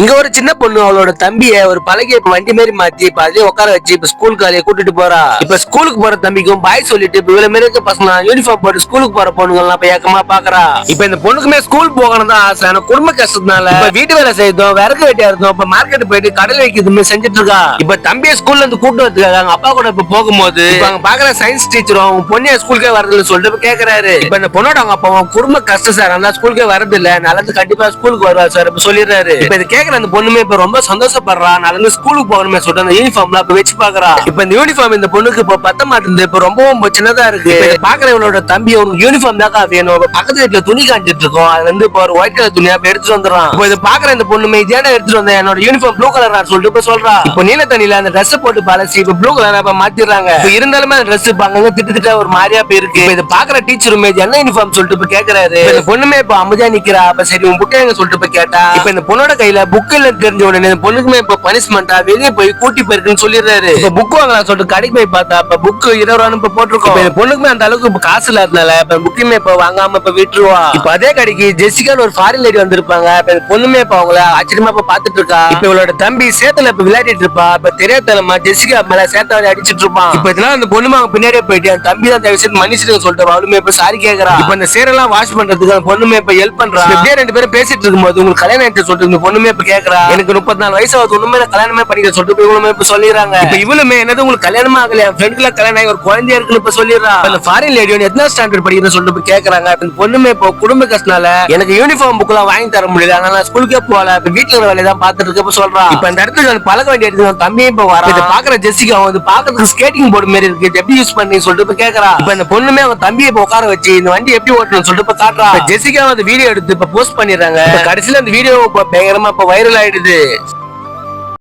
இங்க ஒரு சின்ன பொண்ணு அவளோட தம்பிய ஒரு பழகிய வண்டி மாதிரி மாத்தி இப்ப அதே உட்கார வச்சு இப்ப ஸ்கூலுக்கு காலைய கூட்டிட்டு போறா. இப்ப ஸ்கூலுக்கு போற தம்பிக்கும் பாய் சொல்லிட்டு இப்ப இவ்வளவு மாரி இருக்க பசங்க யூனிஃபார்ம் போட்டு ஸ்கூலுக்கு போற பொண்ணுங்க எல்லாம் இப்ப ஏக்கமா பாக்குறா. இப்ப இந்த பொண்ணுக்குமே ஸ்கூல் போகணும் தான் ஆசை. ஆனா குடும்ப கஷ்டத்தினால இப்ப வீட்டு வேலை செய்யறதும் விறகு வெட்டியா இருந்தோம். இப்ப மார்க்கெட் போயிட்டு கடல் வைக்கிறதுமே செஞ்சுட்டு இருக்கா. இப்ப தம்பியை ஸ்கூல்ல இருந்து கூட்டு வரதுக்காக அவங்க அப்பா கூட இப்ப போகும்போது அவங்க பாக்குற சயின்ஸ் டீச்சரும் அவங்க பொண்ணே ஸ்கூலுக்கே வரதுன்னு சொல்லிட்டு கேக்குறாரு. இப்ப இந்த பொண்ணோட அவங்க அப்பா குடும்ப கஷ்டம் சார். ஆனா ஸ்கூலுக்கே வரது இல்ல நல்லது கண்டிப்பா ஸ்கூலுக்கு வருவா சார் இப்ப சொல்லிடுறாரு. இப்ப இது கேக்குற அந்த பொண்ணுமே இப்ப ரொம்ப சந்தோஷப்படுறா. நல்லது ஸ்கூலுக்கு போகணுமே சொல்லிட்டு அந்த யூனிஃபார்ம்லாம் இப்ப வச்சு பாக்குறா இப்ப இந்த யூனிஃபார்ம் இந்த பொண்ணுக்கு இப்ப பத்த மாட்டேங்குது. இப்ப ரொம்பவும் இப்ப சின்னதா இருக்கு. பாக்குற இவளோட தம்பி உனக்கு யூனிஃபார்ம் தாக்கா வேணும். பக்கத்து வீட்டுல துணி காஞ்சிட்டு இருக்கோம். அதுல இருந்து இப்ப ஒரு ஒயிட் கலர் துணியா இப்ப எடுத்துட்டு வந்துடுறான். இப்ப இதை பாக்குற இந்த பொண்ணுமே இதேடா எடுத்துட்டு வந்தேன் என்னோட யூனிஃபார்ம் ப்ளூ கலர் சொல்லிட்டு இப்ப சொல்றா. இப்ப நீல தண்ணியில அந்த ட்ரெஸ் போட்டு பழசி இப்ப ப்ளூ கலர் இப்ப மாத்திடுறாங்க. இப்ப இருந்தாலுமே அந்த ட்ரெஸ் இப்ப அங்கங்க திட்டு திட்டா ஒரு மாதிரியா போய் இருக்கு. இப்ப இதை பாக்குற டீச்சருமே என்ன யூனிஃபார்ம் சொல்லிட்டு இப்ப இந்த பொண்ணுமே இப்ப அமைதியா நிக்கிறா. அப்ப சரி உன் புக்கை எங்க சொல்லிட்டு இப்ப கேட்டா. இப்ப இந்த பொண்ணோட கையில புக் இல்ல தெரிஞ்ச உடனே இந்த பொண்ணுக்குமே இப்ப பனிஷ்மெண்டா வெளியே போய் கூட்டி போயிருக்குன்னு சொல்லிடுறாரு. இப்ப புக் வாங்கலாம் சொல்லிட்டு கடைக்கு போய் பார்த்தா இப்ப புக் இருபது ரூபான்னு இப்ப போட்டிருக்கோம். இப்ப இந்த பொண்ணுக்குமே அந்த அளவுக்கு இப்ப காசு இல்லாதனால இப்ப புக்குமே இப்ப வாங்காம இப்ப விட்டுருவா. இப்ப அதே கடைக்கு ஜெசிகான்னு ஒரு ஃபாரின் லேடி வந்திருப்பாங்க. இப்ப இந்த பொண்ணுமே இப்ப அவங்கள ஆச்சரியமா இப்ப பாத்துட்டு இருக்கா. இப்ப இவளோட தம்பி சேத்துல இப்ப விளையாடிட்டு இருப்பா. இப்ப தெரியாதனமா ஜெசிகா மேல சேத்த வரை அடிச்சிட்டு இருப்பான் இப்ப இதெல்லாம் அந்த பொண்ணுமா அவங்க பின்னாடியே போயிட்டு அந்த தம்பி தான் தயவு செய்து மன்னிச்சிட்டு சொல்லிட்டு அவளுமே இப்ப சாரி கேக்குறா. இப்ப இந்த சேரெல்லாம் வாஷ் பண்றதுக்கு அந்த பொண்ணுமே இப்ப ஹெல்ப் பண்றா. இப்படியே ரெண்டு பேரும் பேசிட்டு இருக்கும்போது உங்களுக்கு கல்யாணம் சொல்லிட்டு இந்த பொண்ணுமே இப்ப கேக்குறா? எனக்கு முப்பத்தி நாலு வயசு ஆகுது. ஒண்ணுமே கல்யாணமே பண்ணிக்க சொல்லிட்டு இவங்களுமே இப்ப சொல்லிடுறாங்க. இப்ப இவளுமே என்னது உங்களுக்கு கல்யாணமா ஆகல என் ஃப்ரெண்டுல கல்யாணம் ஆகி ஒரு குழந்தையா இருக்குன்னு இப்ப சொல்லிடுறா. இந்த ஃபாரின் லேடி எத்தனை ஸ்டாண்டர்ட் படிக்கிறேன்னு சொல்லிட்டு இப்ப கேக்குறாங்க. இந்த பொண்ணுமே இப்போ குடும்ப கஷ்டனால எனக்கு யூனிஃபார்ம் புக் எல்லாம் வாங்கி தர முடியல. அதனால நான் ஸ்கூலுக்கே போகல. இப்ப வீட்டுல இருக்கிற வேலையை தான் பாத்துட்டு இருக்க இப்ப சொல்றா. இப்ப இந்த இடத்துக்கு நான் பழக வேண்டிய இடத்துக்கு நான் தம்பியும் இப்ப வரா. இதை பாக்குற ஜெசிகா வந்து பாக்குறதுக்கு ஸ்கேட்டிங் போர்டு மாதிரி இருக்கு. எப்படி யூஸ் பண்ணி சொல்லிட்டு இப்ப கேக்குறா. இப்ப இந்த பொண்ணுமே அவன் தம்பியை இப்ப உட்கார வச்சு இந்த வண்டி எப்படி ஓட்டணும்னு சொல்லிட்டு இப்ப காட்டுறா. ஜெசிகா அந்த வீடியோ எடுத்து இப்ப போஸ்ட் பண்ணிடுறாங்க. கடைசியில அந்த வீடியோ பயங்கரமா இப்ப வைரல் ஆயிடுது.